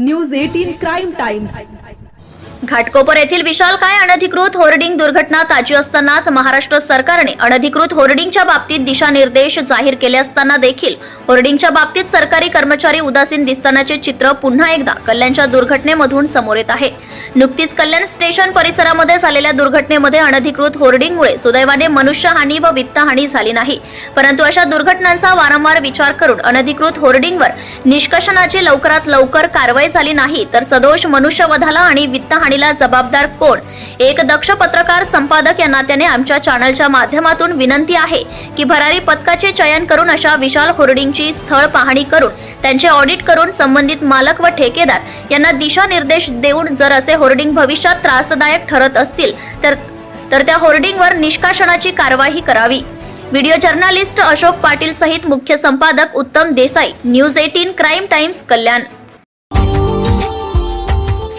News eighteen crime times Ghatkopar येथील विशालकाय अनधिकृत होर्डिंग दुर्घटना ताजी असतानाच महाराष्ट्र सरकारने अनधिकृत होर्डिंगच्या बाबतीत दिशानिर्देश जाहीर केले असताना देखील होर्डिंगच्या बाबतीत सरकारी कर्मचारी उदासीन दिसतानाचे चित्र पुन्हा एकदा कल्याणच्या दुर्घटनेमधून समोर येत आहे. नुकतीच कल्याण स्टेशन परिसरामध्ये झालेल्या दुर्घटनेमध्ये अनधिकृत होर्डिंगमुळे सुदैवाने मनुष्यहानी व वित्तहानी झाली नाही. परंतु अशा दुर्घटनांचा वारंवार विचार करून अनधिकृत होर्डिंगवर निष्कर्षणाची लवकरात लवकर कारवाई झाली नाही तर सदोष मनुष्यवधाला आणि हानीला जबाबदार कोण? एक दक्ष पत्रकार संपादक या नात्याने आमच्या चॅनलच्या माध्यमातून विनंती आहे की भरारी पथकाचे चयन करून अशा विशाल होर्डिंगची स्थळ पाहणी करून त्यांचे ऑडिट करून संबंधित मालक व ठेकेदार यांना दिशानिर्देश देऊन जर असे होर्डिंग भविष्यात त्रासदायक ठरत असतील तर तर त्या होर्डिंगवर निष्काशनाची कारवाई करावी. व्हिडिओ जर्नलिस्ट अशोक पाटील सहित मुख्य संपादक Uttam Desai news eighteen crime times Kalyan.